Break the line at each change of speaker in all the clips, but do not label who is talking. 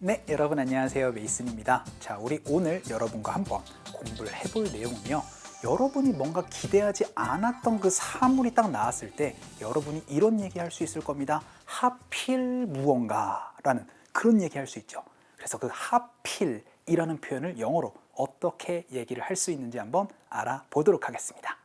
네, 여러분 안녕하세요. 메이슨입니다. 자, 우리 오늘 여러분과 한번 공부를 해볼 내용은요. 여러분이 뭔가 기대하지 않았던 그 사물이 딱 나왔을 때 여러분이 이런 얘기 할 수 있을 겁니다. 하필 무언가 라는 그런 얘기 할 수 있죠. 그래서 그 하필이라는 표현을 영어로 어떻게 얘기를 할 수 있는지 한번 알아보도록 하겠습니다.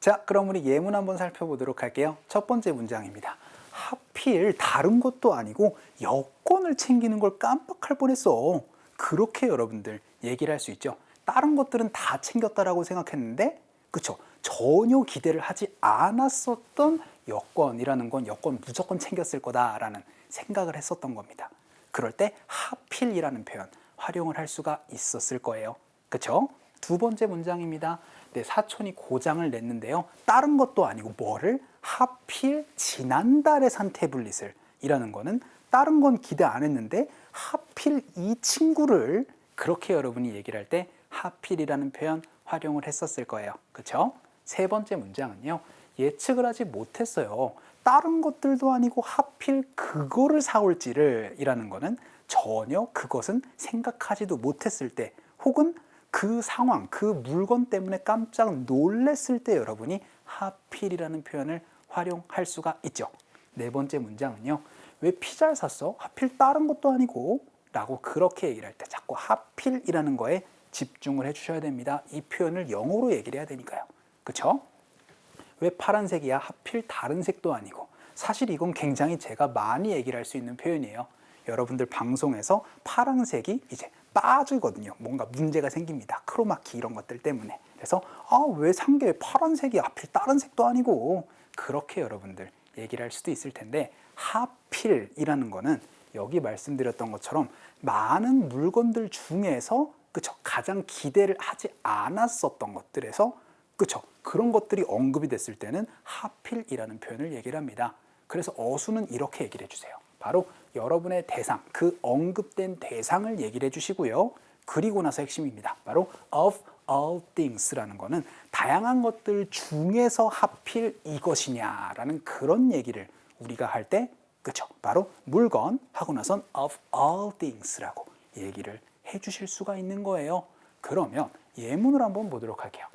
자, 그럼 우리 예문 한번 살펴보도록 할게요. 첫 번째 문장입니다. 하필 다른 것도 아니고 여권을 챙기는 걸 깜빡할 뻔했어. 그렇게 여러분들 얘기를 할 수 있죠. 다른 것들은 다 챙겼다라고 생각했는데, 그쵸? 전혀 기대를 하지 않았었던 여권이라는 건 여권 무조건 챙겼을 거다라는 생각을 했었던 겁니다. 그럴 때 하필이라는 표현 활용을 할 수가 있었을 거예요. 그쵸? 두 번째 문장입니다. 내 사촌이 고장을 냈는데요. 다른 것도 아니고 뭐를 하필 지난달에 산 태블릿을 이라는 거는 다른 건 기대 안 했는데 하필 이 친구를 그렇게 여러분이 얘기를 할 때 하필이라는 표현 활용을 했었을 거예요. 그렇죠? 세 번째 문장은요. 예측을 하지 못했어요. 다른 것들도 아니고 하필 그거를 사올지를 이라는 거는 전혀 그것은 생각하지도 못했을 때 혹은 그 상황, 그 물건 때문에 깜짝 놀랐을 때 여러분이 하필이라는 표현을 활용할 수가 있죠. 네 번째 문장은요. 왜 피자를 샀어? 하필 다른 것도 아니고 라고 그렇게 얘기를 할때 자꾸 하필이라는 거에 집중을 해 주셔야 됩니다. 이 표현을 영어로 얘기를 해야 되니까요. 그쵸? 왜 파란색이야? 하필 다른 색도 아니고 사실 이건 굉장히 제가 많이 얘기를 할 수 있는 표현이에요. 여러분들 방송에서 파란색이 이제 빠지거든요. 뭔가 문제가 생깁니다. 크로마키 이런 것들 때문에. 그래서 아, 왜 산 게 파란색이 하필 다른 색도 아니고 그렇게 여러분들 얘기를 할 수도 있을 텐데 하필이라는 거는 여기 말씀드렸던 것처럼 많은 물건들 중에서 그쵸 가장 기대를 하지 않았었던 것들에서 그쵸 그런 것들이 언급이 됐을 때는 하필이라는 표현을 얘기를 합니다. 그래서 어수는 이렇게 얘기를 해주세요. 바로 여러분의 대상, 그 언급된 대상을 얘기를 해주시고요. 그리고 나서 핵심입니다. 바로 of all things라는 거는 다양한 것들 중에서 하필 이것이냐라는 그런 얘기를 우리가 할 때 그쵸? 바로 물건 하고 나선 of all things라고 얘기를 해주실 수가 있는 거예요. 그러면 예문을 한번 보도록 할게요.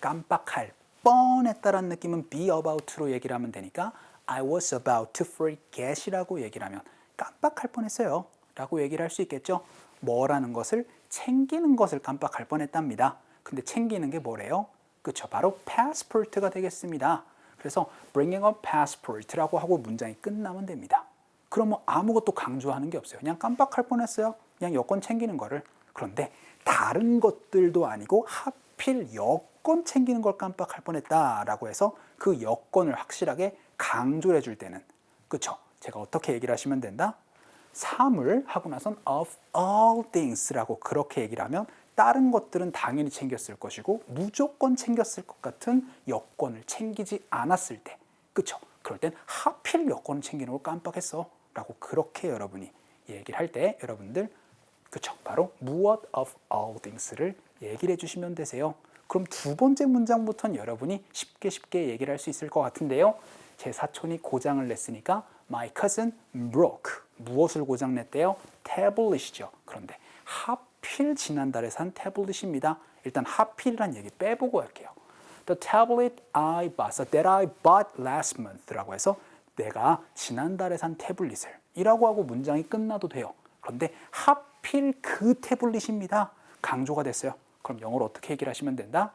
깜빡할 뻔했다라는 느낌은 be about로 얘기를 하면 되니까 I was about to forget이라고 얘기를 하면 깜빡할 뻔했어요. 라고 얘기를 할 수 있겠죠. 뭐라는 것을 챙기는 것을 깜빡할 뻔했답니다. 근데 챙기는 게 뭐래요? 그쵸 바로 passport가 되겠습니다. 그래서 bringing a passport라고 하고 문장이 끝나면 됩니다. 그럼 뭐 아무것도 강조하는 게 없어요. 그냥 깜빡할 뻔했어요. 그냥 여권 챙기는 거를. 그런데 다른 것들도 아니고 하필 여권 챙기는 걸 깜빡할 뻔했다라고 해서 그 여권을 확실하게 강조를 해줄 때는 그쵸? 제가 어떻게 얘기를 하시면 된다? 사물 하고 나선 of all things라고 그렇게 얘기를 하면 다른 것들은 당연히 챙겼을 것이고 무조건 챙겼을 것 같은 여권을 챙기지 않았을 때 그쵸? 그럴 땐 하필 여권을 챙기는 걸 깜빡했어 라고 그렇게 여러분이 얘기를 할 때 여러분들 그쵸? 바로 무엇 of all things를 얘기를 해주시면 되세요 그럼 두 번째 문장부터는 여러분이 쉽게 쉽게 얘기를 할 수 있을 것 같은데요 제 사촌이 고장을 냈으니까 my cousin broke 무엇을 고장 냈대요? 태블릿이죠. 그런데 하필 지난달에 산 태블릿입니다. 일단 하필이란 얘기 빼보고 할게요. The tablet I bought, that I bought last month라고 해서 내가 지난달에 산 태블릿을 이라고 하고 문장이 끝나도 돼요. 그런데 하필 그 태블릿입니다. 강조가 됐어요. 그럼 영어로 어떻게 얘기를 하시면 된다?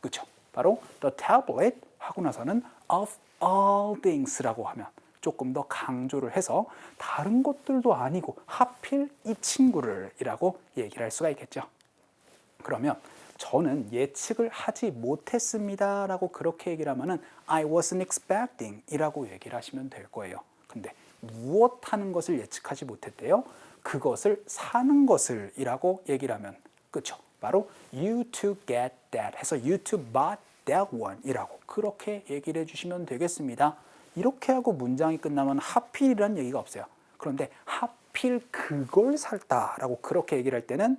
그쵸? 바로 the tablet 하고 나서는 of all things라고 하면 조금 더 강조를 해서 다른 것들도 아니고 하필 이 친구를 이라고 얘기를 할 수가 있겠죠. 그러면 저는 예측을 하지 못했습니다 라고 그렇게 얘기를 하면은 I wasn't expecting 이라고 얘기를 하시면 될 거예요. 근데 무엇 하는 것을 예측하지 못했대요? 그것을 사는 것을 이라고 얘기를 하면 그쵸? 바로 you to get that 해서 you to buy that one 이라고 그렇게 얘기를 해주시면 되겠습니다. 이렇게 하고 문장이 끝나면 하필이라는 얘기가 없어요. 그런데 하필 그걸 살다라고 그렇게 얘기를 할 때는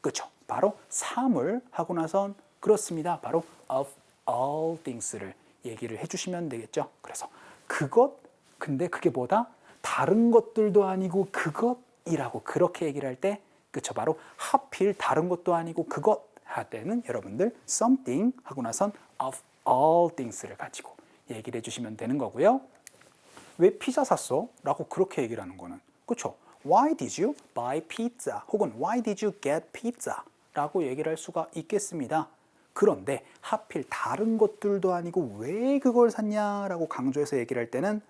그렇죠. 바로 사물 하고 나선 그렇습니다. 바로 of all things를 얘기를 해주시면 되겠죠. 그래서 그것 근데 그게 뭐다? 다른 것들도 아니고 그것이라고 그렇게 얘기를 할 때 그쵸 바로 하필 다른 것도 아니고 그것 할 때는 여러분들 something 하고 나선 of all things를 가지고 얘기를 해주시면 되는 거고요. 왜 피자 샀어? 라고 그렇게 얘기를 하는 거는 그쵸? Why did you buy pizza? 혹은 Why did you get pizza? 라고 얘기를 할 수가 있겠습니다. 그런데 하필 다른 것들도 아니고 왜 그걸 샀냐라고 강조해서 얘기를 할 때는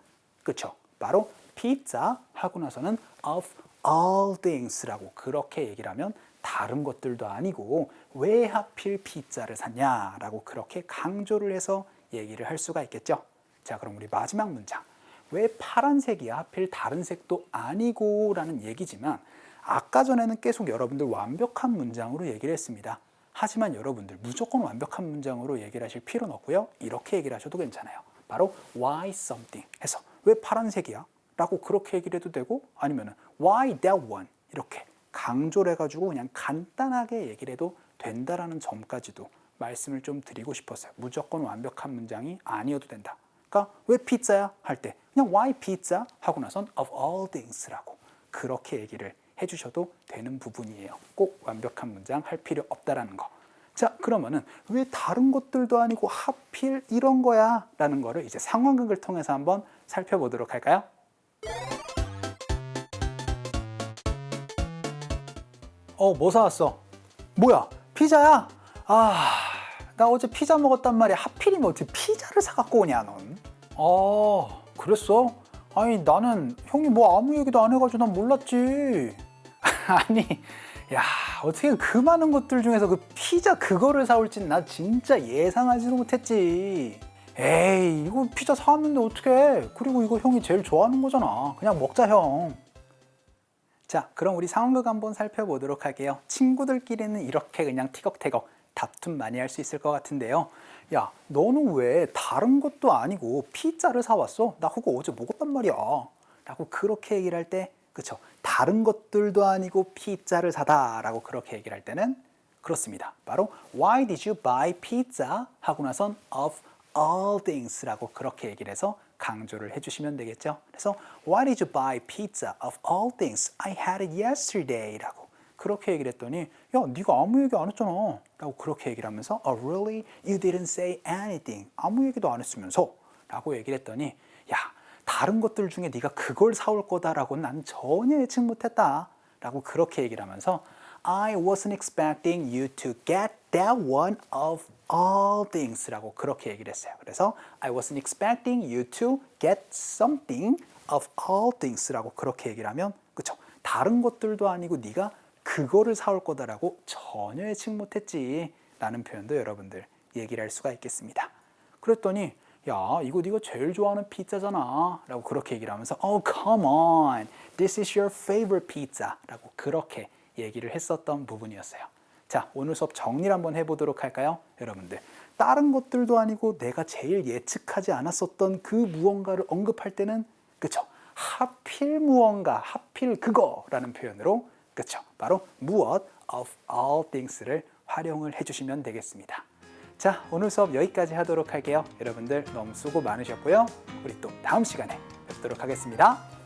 그쵸? 바로 pizza 하고 나서는 of all things라고 그렇게 얘기를 하면 다른 것들도 아니고 왜 하필 피자를 샀냐라고 그렇게 강조를 해서 얘기를 할 수가 있겠죠. 자, 그럼 우리 마지막 문장. 왜 파란색이야? 하필 다른 색도 아니고 라는 얘기지만 아까 전에는 계속 여러분들 완벽한 문장으로 얘기를 했습니다. 하지만 여러분들 무조건 완벽한 문장으로 얘기를 하실 필요는 없고요. 이렇게 얘기를 하셔도 괜찮아요. 바로 why something 해서 왜 파란색이야? 라고 그렇게 얘기를 해도 되고 아니면은 why that one 이렇게 강조를 해가지고 그냥 간단하게 얘기를 해도 된다라는 점까지도 말씀을 좀 드리고 싶었어요. 무조건 완벽한 문장이 아니어도 된다. 그러니까 왜 피자야? 할 때 그냥 why pizza 하고 나선 of all things라고 그렇게 얘기를 해주셔도 되는 부분이에요. 꼭 완벽한 문장 할 필요 없다라는 거. 자, 그러면은 왜 다른 것들도 아니고 하필 이런 거야? 라는 거를 이제 상황극을 통해서 한번 살펴보도록 할까요? 어, 뭐 사왔어? 뭐야? 피자야? 아, 나 어제 피자 먹었단 말이야. 하필이면 어떻게 피자를 사갖고 오냐, 넌? 어, 그랬어? 아니, 나는 형이 뭐 아무 얘기도 안 해가지고 난 몰랐지. 아니, 야, 어떻게 그 많은 것들 중에서 그 피자 그거를 사올진 나 진짜 예상하지도 못했지. 에이, 이거 피자 사왔는데 어떡해. 그리고 이거 형이 제일 좋아하는 거잖아. 그냥 먹자, 형. 자, 그럼 우리 상황극 한번 살펴보도록 할게요. 친구들끼리는 이렇게 그냥 티격태격 다툼 많이 할 수 있을 것 같은데요. 야, 너는 왜 다른 것도 아니고 피자를 사왔어? 나 그거 어제 먹었단 말이야. 라고 그렇게 얘기를 할 때, 그쵸? 다른 것들도 아니고 피자를 사다. 라고 그렇게 얘기를 할 때는 그렇습니다. 바로 Why did you buy pizza? 하고 나선 of all things 라고 그렇게 얘기를 해서 강조를 해주시면 되겠죠. 그래서 Why did you buy pizza of all things? I had it yesterday 라고 그렇게 얘기를 했더니 야 네가 아무 얘기 안 했잖아 라고 그렇게 얘기를 하면서 Oh really? You didn't say anything 아무 얘기도 안 했으면서 라고 얘기를 했더니 야 다른 것들 중에 네가 그걸 사올 거다라고 난 전혀 예측 못했다 라고 그렇게 얘기를 하면서 I wasn't expecting you to get that one of all things 라고 그렇게 얘기를 했어요. 그래서 I wasn't expecting you to get something of all things 라고 그렇게 얘기를 하면 그쵸? 다른 것들도 아니고 네가 그거를 사올 거다라고 전혀 예측 못했지 라는 표현도 여러분들 얘기를 할 수가 있겠습니다. 그랬더니 야 이거 네가 제일 좋아하는 피자잖아 라고 그렇게 얘기를 하면서 Oh come on this is your favorite pizza 라고 그렇게 얘기를 했었던 부분이었어요. 자, 오늘 수업 정리를 한번 해보도록 할까요? 여러분들, 다른 것들도 아니고 내가 제일 예측하지 않았었던 그 무언가를 언급할 때는, 그쵸? 하필 무언가, 하필 그거라는 표현으로, 그쵸? 바로 무엇, of all things를 활용을 해주시면 되겠습니다. 자, 오늘 수업 여기까지 하도록 할게요. 여러분들 너무 수고 많으셨고요. 우리 또 다음 시간에 뵙도록 하겠습니다.